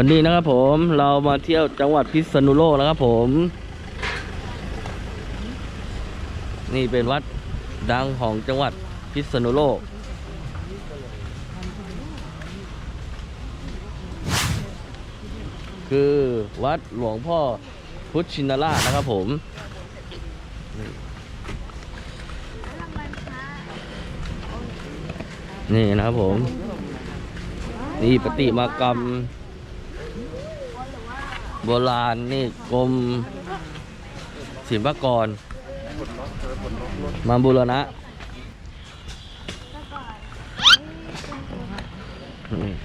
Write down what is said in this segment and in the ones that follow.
วันนี้นะครับผมเรามาเที่ยวจังหวัดพิษณุโลกนะครับผม นี่เป็นวัดดังของจังหวัดพิษณุโลก คือวัดหลวงพ่อพุทธชินราชนะครับผมนี่นะครับผม นี่ปฏิมากรรม โบราณนี่กรมศิลปากร มาบูรณะ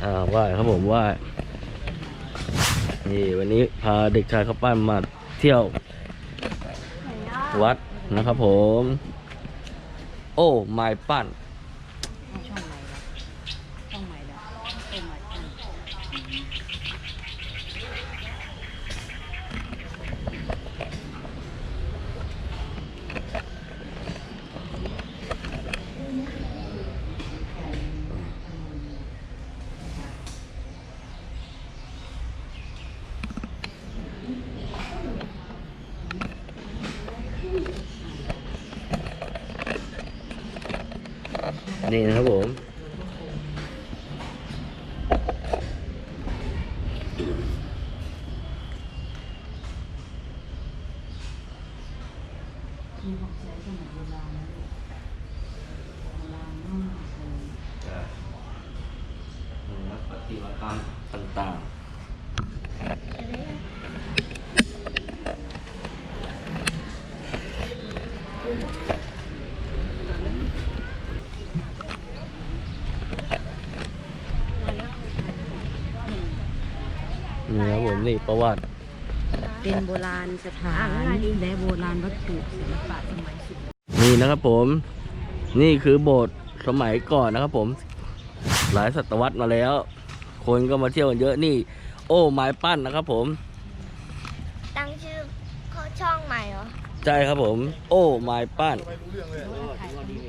อ่าไหว่าครับผมไหว่านี่วันนี้พาเด็กชายข้าวปั้นมาเที่ยว วัดนะครับผม โอ้ไม้ปั้น ช่องไหนล่ะช่องไหนล่ะช่องไหนกัน นี่นะครับผม มีของใช้สมัยโบราณนะโบราณมากเลยปฏิมากรรมต่างๆ นี่ครับผมนี่ประวัติ เป็นโบราณสถานและโบราณวัตถุศิลปะสมัยสุดนี่นะครับผม นี่คือโบสถ์สมัยก่อนนะครับผม หลายศตวรรษมาแล้ว คนก็มาเที่ยวกันเยอะนี่ โอ้ไม้ปั้นนะครับผม ตั้งชื่อเขาช่องใหม่เหรอ ใช่ครับผม โอ้ไม้ปั้น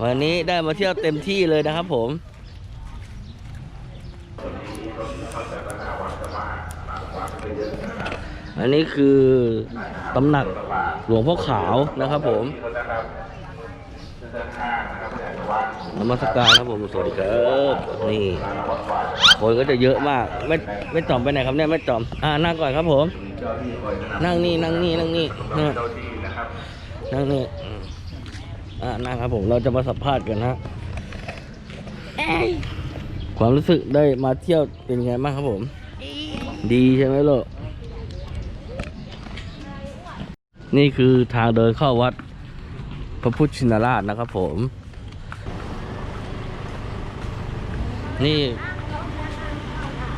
วันนี้ได้มาเที่ยวเต็มที่เลยนะครับผม อันนี้คือตำหนักหลวงพ่อขาวนะครับผมนมัสการครับผมสวัสดีครับนี่คนก็จะเยอะมากไม่ไม่จอมไปไหนครับเนี่ยไม่จอมอ่านั่งก่อนครับผม นั่งนี่นั่งนี่นั่งนี่นั่งนั่งนี่อืมอ่านั่งครับผมเราจะมาสัมภาษณ์กันฮะความรู้สึกได้มาเที่ยวเป็นไงบ้างครับผม ดีดีใช่ไหมลูก นี่คือทางเดินเข้าวัดพระพุทธชินราชนะครับผม นี่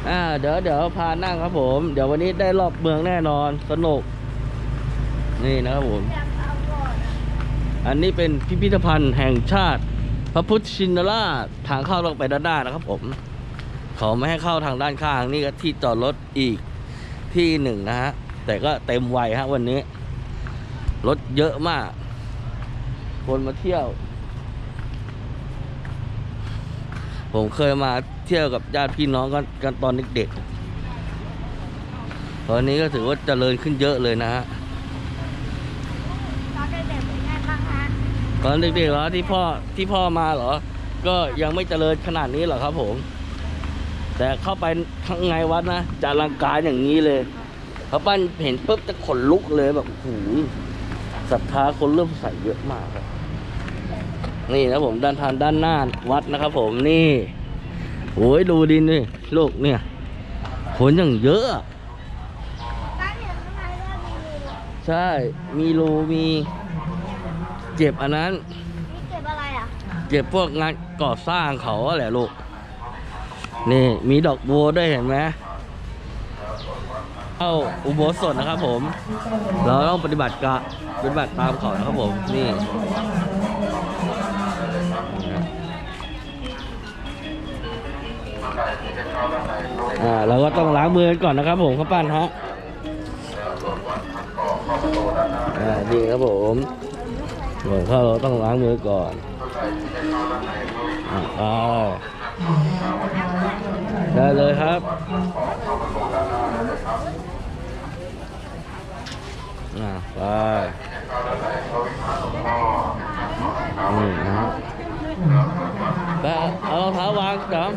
อ่าเดี๋ยวเดี๋ยวพานั่งครับผม เดี๋ยววันนี้ได้รอบเมืองแน่นอนสนุก นี่นะครับผม อันนี้เป็นพิพิธภัณฑ์แห่งชาติ พระพุทธชินราชทางเข้าลงไปด้านหน้านะครับผมเขาไม่ให้เข้าทางด้านข้างนี่ก็ที่จอดรถอีกที่หนึ่งนะฮะ แต่ก็เต็มวัยฮะวันนี้ รถเยอะมาก คนมาเที่ยว ผมเคยมาเที่ยวกับญาติพี่น้องกันกันตอนเด็กๆตอนนี้ก็ถือว่าเจริญขึ้นเยอะเลยนะฮะตอนเด็กๆเด็กเหรอที่พ่อที่พ่อมาเหรอ ก็ยังไม่เจริญขนาดนี้หรอกครับผม แต่เข้าไปข้างในวัดนะจะอลังการอย่างนี้เลยเขาปั้นเห็นปุ๊บจะขนลุกเลยแบบโอ้โห ศรัทธาคนเริ่มใส่เยอะมากครับนี่นะผมด้านทางด้านหน้าวัดนะครับ ผมนี่โอ้ยดูดินนี่ลูกเนี่ยคนอย่างเยอะอะบ้านเห็นข้างในว่ามีรูเหรอใช่ มีรูมีเจ็บอันนั้นนี่เก็บอะไรอะ เก็บพวกงานก่อสร้างเขาแหละลูก นี่มีดอกบัวด้วยเห็นไหม เข้าอุโบสถนะครับผม เราต้องปฏิบัติกะปฏิบัติตามเขานะครับผมนี่อ่าเราก็ต้องล้างมือกันก่อนนะครับผมข้าวปั้นฮะอ่าดีครับผมก่อนเข้าเราต้องล้างมือก่อนอ่าได้เลยครับ ไปนี่นะฮะไปเอารองเท้าวางจอม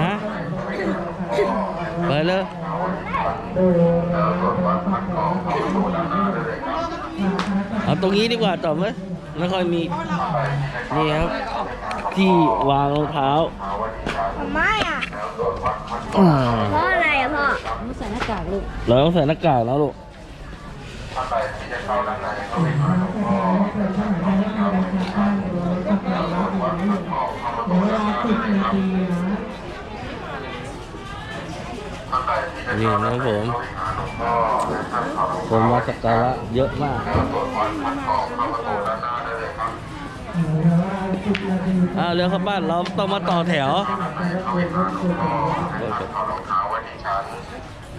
ฮะไปเลยเอาตรงนี้ดีกว่าจอมไหมไม่ค่อยมี นี่ครับ ที่วางรองเท้าไม่อะ ส่หน้ากากลูกเราต้องใส่หน้ากากแล้วลูกนี่นะครับผม คนมาสักการะเยอะมาก อ่าเรือเข้าบ้านเราต้องมาต่อแถวนี่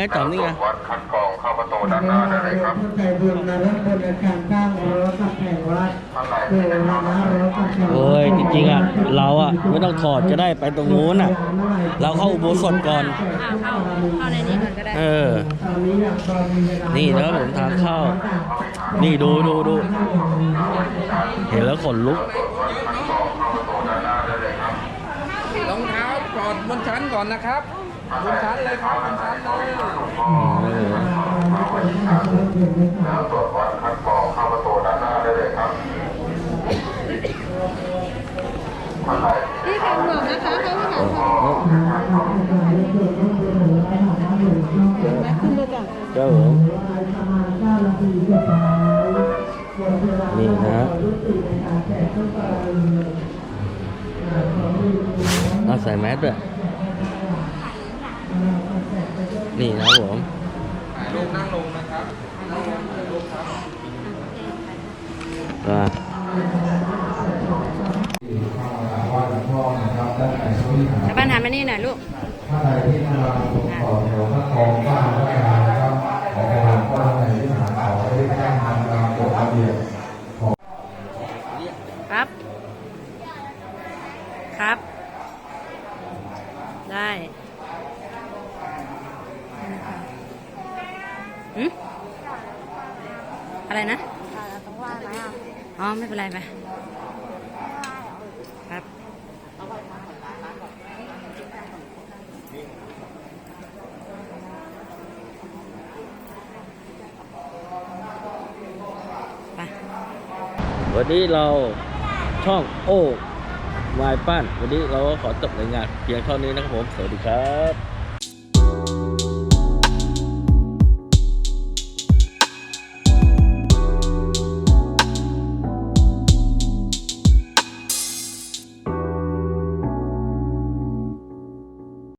งต่อนี่ไงวัดคัดกรองเข้าประตูด้านหน้าได้เลยครับใจบุญนะเรื่องบนการสร้างรั้วกับแห่งวัดเอนะรั้วกับแห่งวัดโอ้ยจริงๆอะเราอะไม่ต้องถอดก็ได้ไปตรงนู้นอะ เราเข้าอุโบสถก่อนเข้าเข้าในนี้ก่อนก็ได้เออนี่นมีเวลานี่นะครับผมทางเข้า นี่ดูดูดูเห็นแล้วขนลุกรองเท้าจอดบนชั้นก่อนนะครับ นชั้นเลยครับบนชั้นเลยแล้วตรวจวัดคัดกรองเข้าประตูด้านหน้าได้เลยครับพี่แขกบอกนะคะเขาไม่หาพ่อแม่ขึ้นเลยจ้ะเจ้าผมนี่นะเอาใส่แมสด้วย นี่นะครับผมถ่ายรูปนั่งลงนะครับนั่งลงถ่ายรูปครับอ่าชาวบ้านทำมานี่หน่อยลูกถ้าใดที่มาต่อแถวถ้าคลองบ้านก็ได้นะครับขอการก็ในที่หาขอได้แจ้งทางตามกฎระเบียบครับ ครับ ได้ หืมอะไรนะต้องว่าไหมอะอ๋อ ไม่เป็นไรไปครับไปวันนี้เราช่องโอ้วายปั้น วันนี้เราก็ขอจบรายงานเพียงเท่านี้นะครับผม สวัสดีครับ